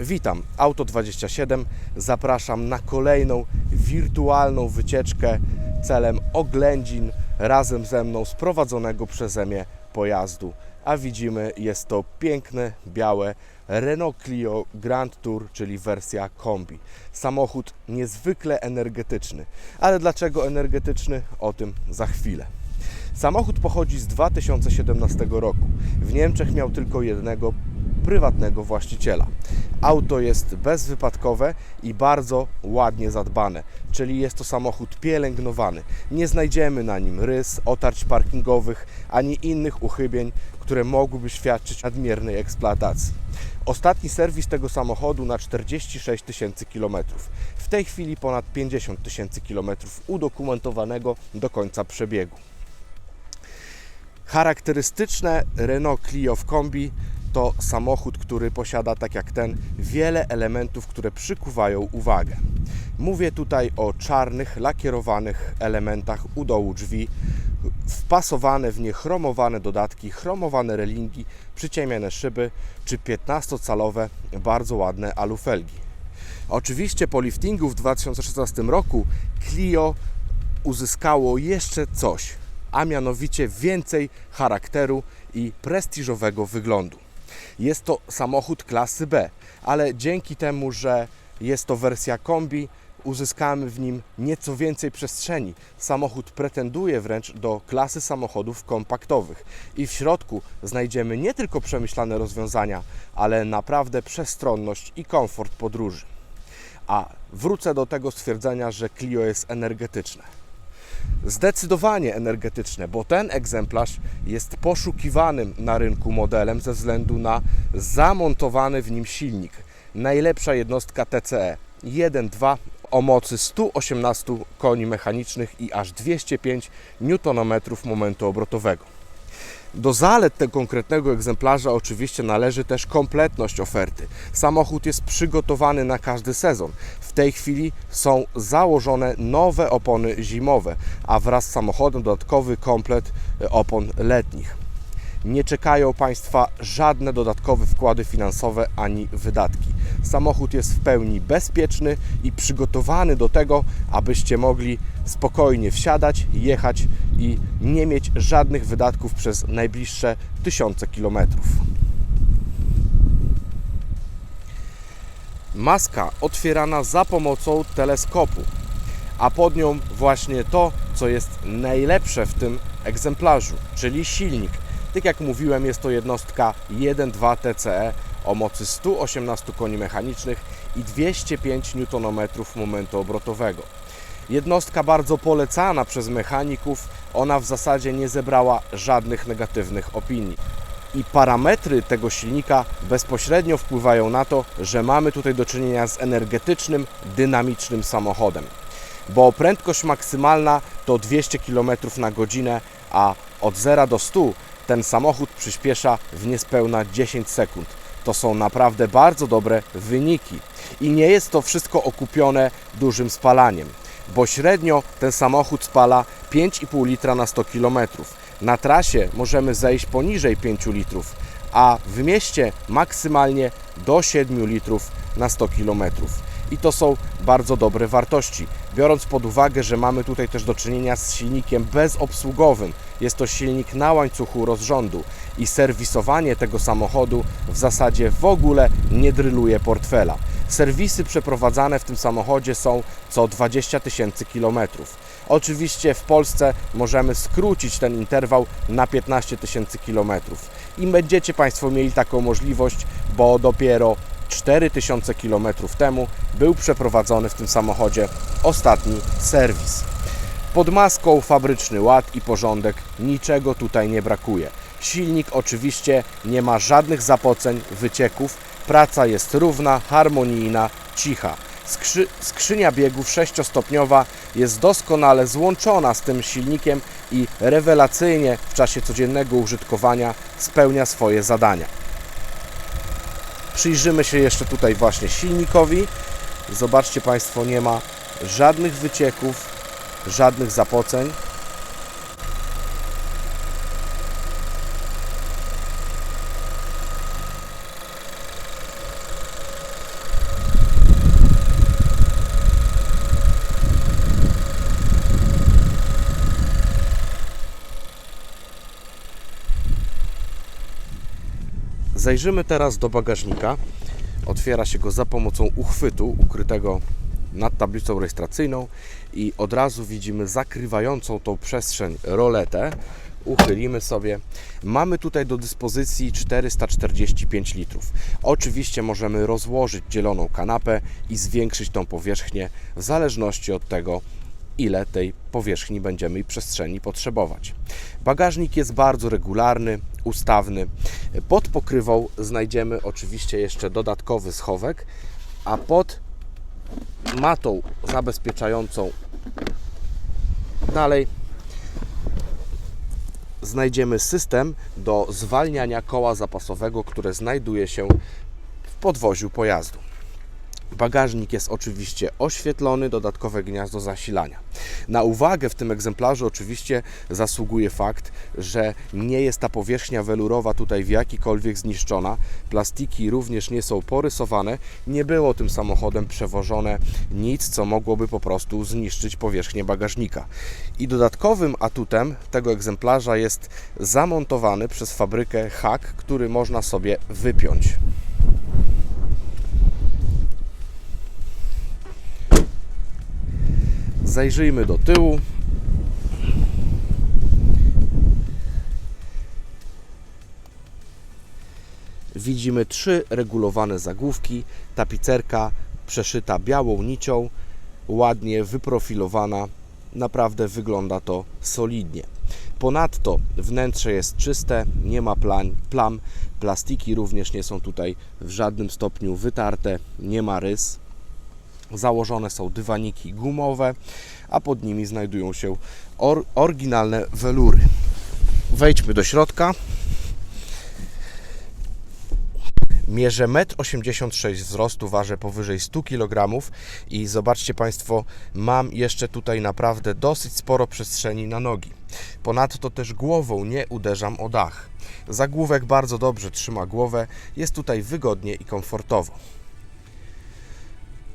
Witam, Auto27. Zapraszam na kolejną wirtualną wycieczkę celem oględzin razem ze mną sprowadzonego przeze mnie pojazdu. A widzimy, jest to piękne, białe Renault Clio Grand Tour, czyli wersja kombi. Samochód niezwykle energetyczny. Ale dlaczego energetyczny? O tym za chwilę. Samochód pochodzi z 2017 roku. W Niemczech miał tylko jednego prywatnego właściciela. Auto jest bezwypadkowe i bardzo ładnie zadbane, czyli jest to samochód pielęgnowany. Nie znajdziemy na nim rys, otarć parkingowych ani innych uchybień, które mogłyby świadczyć nadmiernej eksploatacji. Ostatni serwis tego samochodu na 46 tysięcy kilometrów. W tej chwili ponad 50 tysięcy kilometrów udokumentowanego do końca przebiegu. Charakterystyczne Renault Clio w kombi to samochód, który posiada, tak jak ten, wiele elementów, które przykuwają uwagę. Mówię tutaj o czarnych, lakierowanych elementach u dołu drzwi, wpasowane w nie chromowane dodatki, chromowane relingi, przyciemniane szyby czy 15-calowe, bardzo ładne alufelgi. Oczywiście po liftingu w 2016 roku Clio uzyskało jeszcze coś, a mianowicie więcej charakteru i prestiżowego wyglądu. Jest to samochód klasy B, ale dzięki temu, że jest to wersja kombi, uzyskamy w nim nieco więcej przestrzeni. Samochód pretenduje wręcz do klasy samochodów kompaktowych i w środku znajdziemy nie tylko przemyślane rozwiązania, ale naprawdę przestronność i komfort podróży. A wrócę do tego stwierdzenia, że Clio jest energetyczne. Zdecydowanie energetyczne, bo ten egzemplarz jest poszukiwanym na rynku modelem ze względu na zamontowany w nim silnik. Najlepsza jednostka. TCE 1.2 o mocy 118 koni mechanicznych i aż 205 Nm momentu obrotowego. Do zalet tego konkretnego egzemplarza oczywiście należy też kompletność oferty. Samochód jest przygotowany na każdy sezon. W tej chwili są założone nowe opony zimowe, a wraz z samochodem dodatkowy komplet e, opon letnich. Nie czekają Państwa żadne dodatkowe wkłady finansowe ani wydatki. Samochód jest w pełni bezpieczny i przygotowany do tego, abyście mogli spokojnie wsiadać, jechać i nie mieć żadnych wydatków przez najbliższe tysiące kilometrów. Maska otwierana za pomocą teleskopu, a pod nią właśnie to, co jest najlepsze w tym egzemplarzu, czyli silnik. Tak jak mówiłem, jest to jednostka 1.2 TCE o mocy 118 koni mechanicznych i 205 Nm momentu obrotowego. Jednostka bardzo polecana przez mechaników, ona w zasadzie nie zebrała żadnych negatywnych opinii. I parametry tego silnika bezpośrednio wpływają na to, że mamy tutaj do czynienia z energetycznym, dynamicznym samochodem. Bo prędkość maksymalna to 200 km na godzinę, a od 0 do 100 ten samochód przyspiesza w niespełna 10 sekund. To są naprawdę bardzo dobre wyniki. I nie jest to wszystko okupione dużym spalaniem, bo średnio ten samochód spala 5,5 litra na 100 km. Na trasie możemy zejść poniżej 5 litrów, a w mieście maksymalnie do 7 litrów na 100 km. I to są bardzo dobre wartości, biorąc pod uwagę, że mamy tutaj też do czynienia z silnikiem bezobsługowym. Jest to silnik na łańcuchu rozrządu i serwisowanie tego samochodu w zasadzie w ogóle nie dryluje portfela. Serwisy przeprowadzane w tym samochodzie są co 20 tysięcy kilometrów. Oczywiście w Polsce możemy skrócić ten interwał na 15 tysięcy kilometrów i będziecie Państwo mieli taką możliwość, bo dopiero 4000 km temu był przeprowadzony w tym samochodzie ostatni serwis. Pod maską fabryczny ład i porządek, niczego tutaj nie brakuje. Silnik oczywiście nie ma żadnych zapoceń, wycieków, praca jest równa, harmonijna, cicha. Skrzy, skrzynia biegów sześciostopniowa jest doskonale złączona z tym silnikiem i rewelacyjnie w czasie codziennego użytkowania spełnia swoje zadania. Przyjrzymy się jeszcze tutaj właśnie silnikowi. Zobaczcie Państwo, nie ma żadnych wycieków, żadnych zapoceń. Zajrzymy teraz do bagażnika. Otwiera się go za pomocą uchwytu ukrytego nad tablicą rejestracyjną i od razu widzimy zakrywającą tą przestrzeń roletę. Uchylimy sobie. Mamy tutaj do dyspozycji 445 litrów. Oczywiście możemy rozłożyć dzieloną kanapę i zwiększyć tą powierzchnię w zależności od tego, ile tej powierzchni będziemy i przestrzeni potrzebować. Bagażnik jest bardzo regularny, ustawny. Pod pokrywą znajdziemy oczywiście jeszcze dodatkowy schowek, a pod matą zabezpieczającą dalej znajdziemy system do zwalniania koła zapasowego, które znajduje się w podwoziu pojazdu. Bagażnik jest oczywiście oświetlony, dodatkowe gniazdo zasilania. Na uwagę w tym egzemplarzu oczywiście zasługuje fakt, że nie jest ta powierzchnia welurowa tutaj w jakikolwiek zniszczona. Plastiki również nie są porysowane. Nie było tym samochodem przewożone nic, co mogłoby po prostu zniszczyć powierzchnię bagażnika. I dodatkowym atutem tego egzemplarza jest zamontowany przez fabrykę hak, który można sobie wypiąć. Zajrzyjmy do tyłu. Widzimy trzy regulowane zagłówki, tapicerka przeszyta białą nicią, ładnie wyprofilowana. Naprawdę wygląda to solidnie. Ponadto wnętrze jest czyste, nie ma plam, plastiki również nie są tutaj w żadnym stopniu wytarte, nie ma rys. Założone są dywaniki gumowe, a pod nimi znajdują się or oryginalne welury. Wejdźmy do środka. Mierzę 1,86 m wzrostu, ważę powyżej 100 kg i zobaczcie Państwo, mam jeszcze tutaj naprawdę dosyć sporo przestrzeni na nogi. Ponadto też głową nie uderzam o dach. Zagłówek bardzo dobrze trzyma głowę, jest tutaj wygodnie i komfortowo.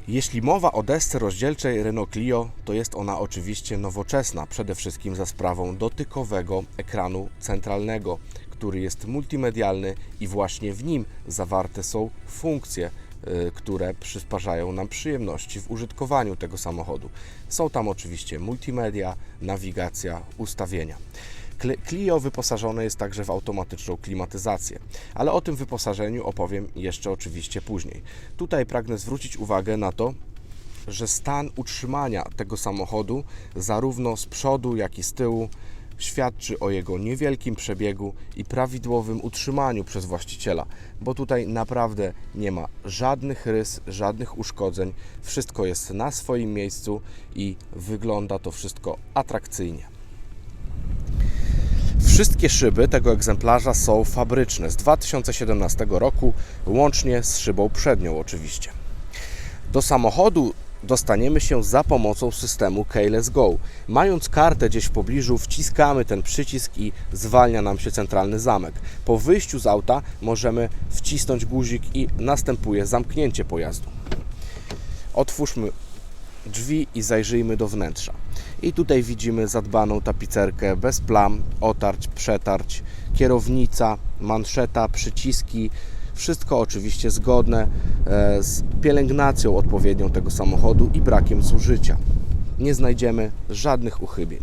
Jeśli mowa o desce rozdzielczej Renault Clio, to jest ona oczywiście nowoczesna, przede wszystkim za sprawą dotykowego ekranu centralnego, który jest multimedialny i właśnie w nim zawarte są funkcje, y, które przysparzają nam przyjemności w użytkowaniu tego samochodu. Są tam oczywiście multimedia, nawigacja, ustawienia. Cl- Clio wyposażone jest także w automatyczną klimatyzację, ale o tym wyposażeniu opowiem jeszcze oczywiście później. Tutaj pragnę zwrócić uwagę na to, że stan utrzymania tego samochodu, zarówno z przodu, jak i z tyłu, świadczy o jego niewielkim przebiegu i prawidłowym utrzymaniu przez właściciela, bo tutaj naprawdę nie ma żadnych rys, żadnych uszkodzeń. Wszystko jest na swoim miejscu i wygląda to wszystko atrakcyjnie. Wszystkie szyby tego egzemplarza są fabryczne z 2017 roku, łącznie z szybą przednią oczywiście. Do samochodu dostaniemy się za pomocą systemu Keyless Go. Mając kartę gdzieś w pobliżu, wciskamy ten przycisk i zwalnia nam się centralny zamek. Po wyjściu z auta możemy wcisnąć guzik i następuje zamknięcie pojazdu. Otwórzmy drzwi i zajrzyjmy do wnętrza. I tutaj widzimy zadbaną tapicerkę bez plam, otarć, przetarć, kierownica, manszeta, przyciski. Wszystko oczywiście zgodne e, z pielęgnacją odpowiednią tego samochodu i brakiem zużycia. Nie znajdziemy żadnych uchybień.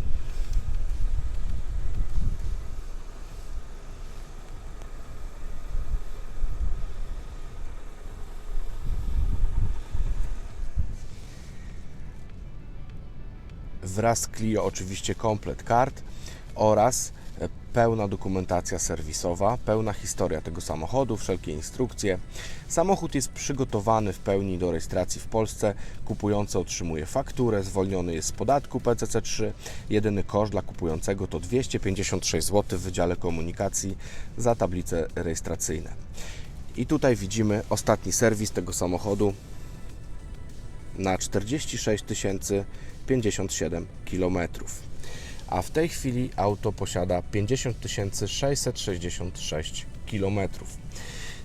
Wraz z Clio oczywiście komplet kart oraz e, pełna dokumentacja serwisowa, pełna historia tego samochodu, wszelkie instrukcje. Samochód jest przygotowany w pełni do rejestracji w Polsce. Kupujący otrzymuje fakturę, zwolniony jest z podatku PCC3. Jedyny koszt dla kupującego to 256 zł w Wydziale Komunikacji za tablice rejestracyjne. I tutaj widzimy ostatni serwis tego samochodu na 46 057 km. A w tej chwili auto posiada 50 666 km.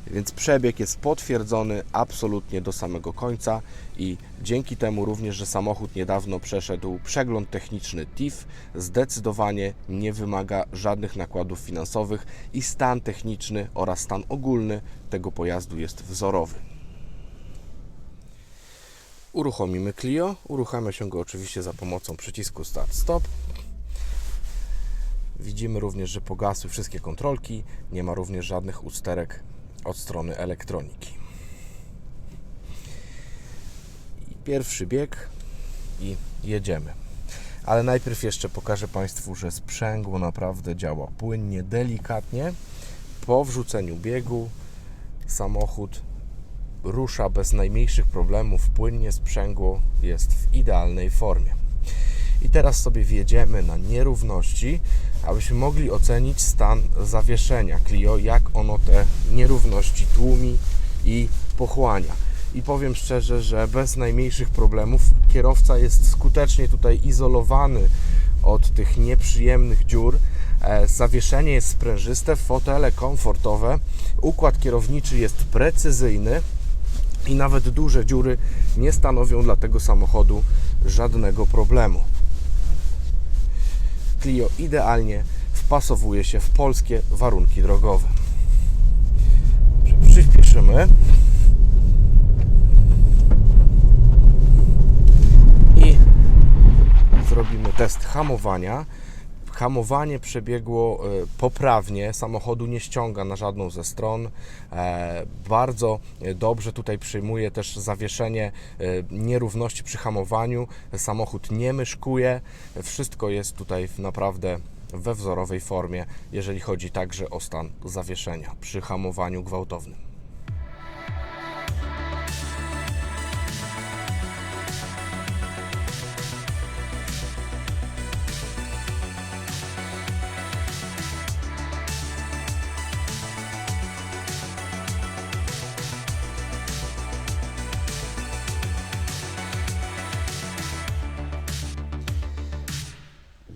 Więc przebieg jest potwierdzony absolutnie do samego końca i dzięki temu również, że samochód niedawno przeszedł przegląd techniczny TIF, zdecydowanie nie wymaga żadnych nakładów finansowych i stan techniczny oraz stan ogólny tego pojazdu jest wzorowy. Uruchomimy Clio. Uruchamia się go oczywiście za pomocą przycisku Start Stop. Widzimy również, że pogasły wszystkie kontrolki. Nie ma również żadnych usterek od strony elektroniki. Pierwszy bieg i jedziemy. Ale najpierw jeszcze pokażę Państwu, że sprzęgło naprawdę działa płynnie, delikatnie. Po wrzuceniu biegu samochód rusza bez najmniejszych problemów, płynnie sprzęgło jest w idealnej formie. I teraz sobie wjedziemy na nierówności, abyśmy mogli ocenić stan zawieszenia Clio, jak ono te nierówności tłumi i pochłania. I powiem szczerze, że bez najmniejszych problemów kierowca jest skutecznie tutaj izolowany od tych nieprzyjemnych dziur. E, Zawieszenie jest sprężyste, fotele komfortowe, układ kierowniczy jest precyzyjny i nawet duże dziury nie stanowią dla tego samochodu żadnego problemu. Clio idealnie wpasowuje się w polskie warunki drogowe. Przyspieszymy. I zrobimy test hamowania. Hamowanie przebiegło e, poprawnie, samochodu nie ściąga na żadną ze stron. E, Bardzo dobrze tutaj przyjmuje też zawieszenie e, nierówności przy hamowaniu. Samochód nie myszkuje. Wszystko jest tutaj naprawdę we wzorowej formie, jeżeli chodzi także o stan zawieszenia przy hamowaniu gwałtownym.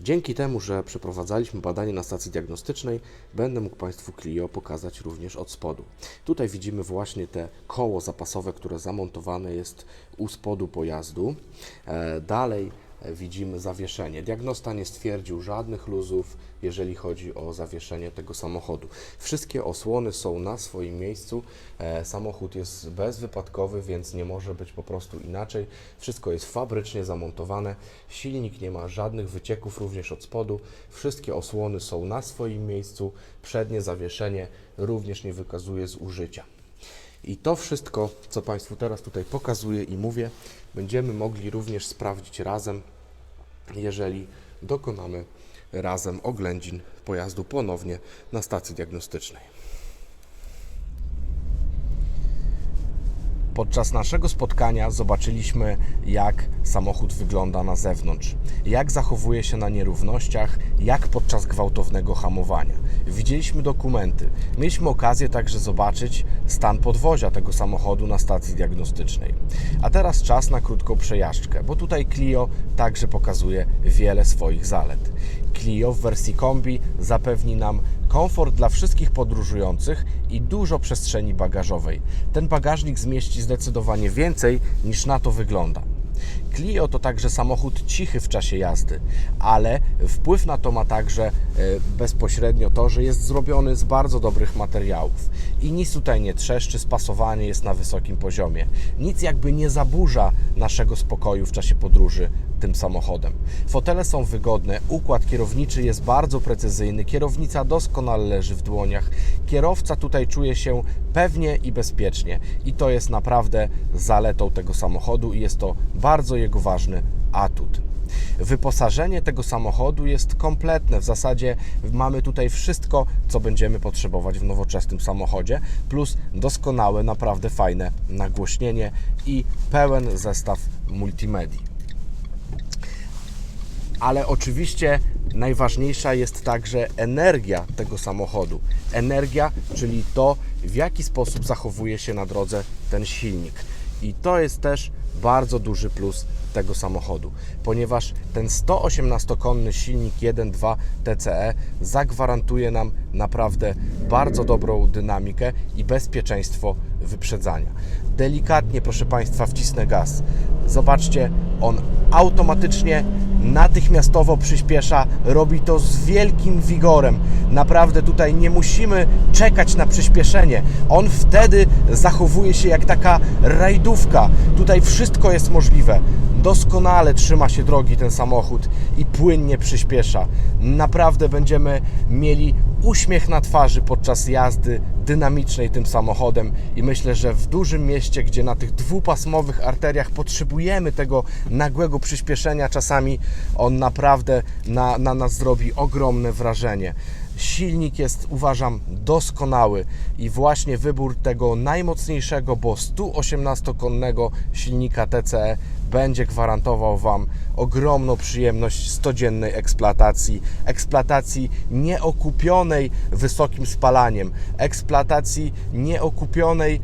Dzięki temu, że przeprowadzaliśmy badanie na stacji diagnostycznej, będę mógł Państwu Clio pokazać również od spodu. Tutaj widzimy właśnie te koło zapasowe, które zamontowane jest u spodu pojazdu. E, Dalej widzimy zawieszenie. Diagnosta nie stwierdził żadnych luzów, jeżeli chodzi o zawieszenie tego samochodu. Wszystkie osłony są na swoim miejscu. E, Samochód jest bezwypadkowy, więc nie może być po prostu inaczej. Wszystko jest fabrycznie zamontowane. Silnik nie ma żadnych wycieków również od spodu. Wszystkie osłony są na swoim miejscu. Przednie zawieszenie również nie wykazuje zużycia. I to wszystko, co Państwu teraz tutaj pokazuję i mówię, będziemy mogli również sprawdzić razem, jeżeli dokonamy razem oględzin pojazdu ponownie na stacji diagnostycznej. Podczas naszego spotkania zobaczyliśmy, jak samochód wygląda na zewnątrz, jak zachowuje się na nierównościach, jak podczas gwałtownego hamowania. Widzieliśmy dokumenty. Mieliśmy okazję także zobaczyć stan podwozia tego samochodu na stacji diagnostycznej. A teraz czas na krótką przejażdżkę, bo tutaj Clio także pokazuje wiele swoich zalet. Clio w wersji kombi zapewni nam komfort dla wszystkich podróżujących i dużo przestrzeni bagażowej. Ten bagażnik zmieści zdecydowanie więcej niż na to wygląda. Clio to także samochód cichy w czasie jazdy, ale wpływ na to ma także e, bezpośrednio to, że jest zrobiony z bardzo dobrych materiałów i nic tutaj nie trzeszczy, spasowanie jest na wysokim poziomie. Nic jakby nie zaburza naszego spokoju w czasie podróży tym samochodem. Fotele są wygodne, układ kierowniczy jest bardzo precyzyjny, kierownica doskonale leży w dłoniach, kierowca tutaj czuje się pewnie i bezpiecznie i to jest naprawdę zaletą tego samochodu i jest to bardzo jego ważny atut. Wyposażenie tego samochodu jest kompletne. W zasadzie mamy tutaj wszystko, co będziemy potrzebować w nowoczesnym samochodzie, plus doskonałe, naprawdę fajne nagłośnienie i pełen zestaw multimedii. Ale oczywiście najważniejsza jest także energia tego samochodu. Energia, czyli to, w jaki sposób zachowuje się na drodze ten silnik. I to jest też bardzo duży plus tego samochodu, ponieważ ten 118-konny silnik 1.2 TCE zagwarantuje nam naprawdę bardzo dobrą dynamikę i bezpieczeństwo wyprzedzania. Delikatnie, proszę Państwa, wcisnę gaz. Zobaczcie, on automatycznie, natychmiastowo przyspiesza, robi to z wielkim wigorem. Naprawdę tutaj nie musimy czekać na przyspieszenie. On wtedy zachowuje się jak taka rajdówka. Tutaj wszystko jest możliwe. Doskonale trzyma się drogi ten samochód i płynnie przyspiesza. Naprawdę będziemy mieli uśmiech na twarzy podczas jazdy dynamicznej tym samochodem i myślę, że w dużym mieście, gdzie na tych dwupasmowych arteriach potrzebujemy tego nagłego przyspieszenia, czasami on naprawdę na, na nas zrobi ogromne wrażenie. Silnik jest, uważam, doskonały i właśnie wybór tego najmocniejszego, bo 118-konnego silnika TCE będzie gwarantował Wam ogromną przyjemność 100-dziennej eksploatacji, eksploatacji nieokupionej wysokim spalaniem, eksploatacji nieokupionej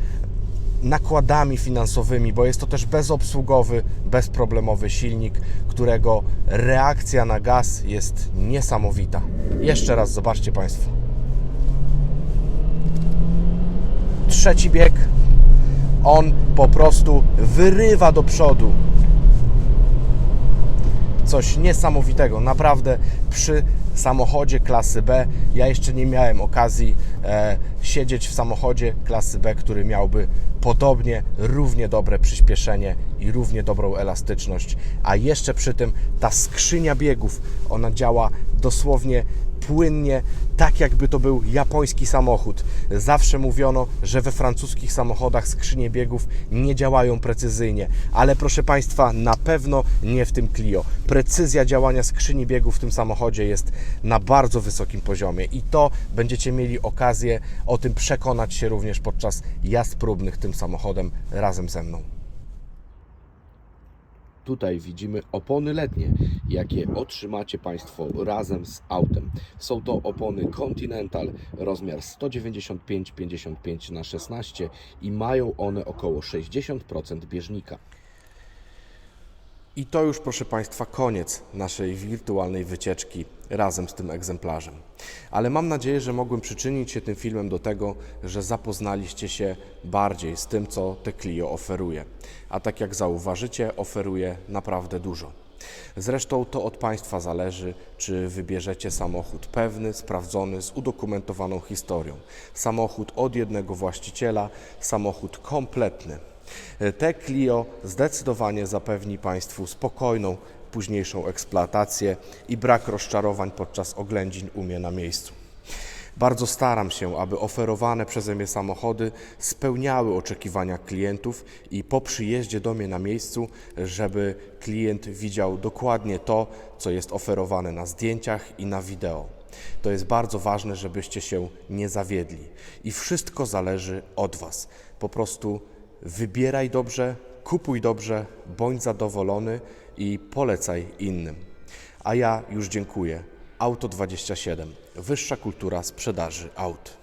nakładami finansowymi, bo jest to też bezobsługowy, bezproblemowy silnik, którego reakcja na gaz jest niesamowita. Jeszcze raz zobaczcie Państwo. Trzeci bieg, on po prostu wyrywa do przodu. Coś niesamowitego, naprawdę przy samochodzie klasy B. Ja jeszcze nie miałem okazji e, siedzieć w samochodzie klasy B, który miałby podobnie równie dobre przyspieszenie i równie dobrą elastyczność, a jeszcze przy tym ta skrzynia biegów, ona działa dosłownie płynnie, tak jakby to był japoński samochód. Zawsze mówiono, że we francuskich samochodach skrzynie biegów nie działają precyzyjnie, ale proszę Państwa, na pewno nie w tym Clio. Precyzja działania skrzyni biegów w tym samochodzie jest na bardzo wysokim poziomie i to będziecie mieli okazję o tym przekonać się również podczas jazd próbnych tym samochodem razem ze mną. Tutaj widzimy opony letnie, jakie otrzymacie Państwo razem z autem. Są to opony Continental, rozmiar 195-55 na 16 i mają one około 60% bieżnika. I to już, proszę Państwa, koniec naszej wirtualnej wycieczki razem z tym egzemplarzem. Ale mam nadzieję, że mogłem przyczynić się tym filmem do tego, że zapoznaliście się bardziej z tym, co te Clio oferuje. A tak jak zauważycie, oferuje naprawdę dużo. Zresztą to od Państwa zależy, czy wybierzecie samochód pewny, sprawdzony, z udokumentowaną historią. Samochód od jednego właściciela, samochód kompletny. Te Clio zdecydowanie zapewni Państwu spokojną późniejszą eksploatację i brak rozczarowań podczas oględzin u mnie na miejscu. Bardzo staram się, aby oferowane przeze mnie samochody spełniały oczekiwania klientów i po przyjeździe do mnie na miejscu, żeby klient widział dokładnie to, co jest oferowane na zdjęciach i na wideo. To jest bardzo ważne, żebyście się nie zawiedli. I wszystko zależy od Was. Po prostu Wybieraj dobrze, kupuj dobrze, bądź zadowolony i polecaj innym. A ja już dziękuję. Auto 27. Wyższa kultura sprzedaży aut.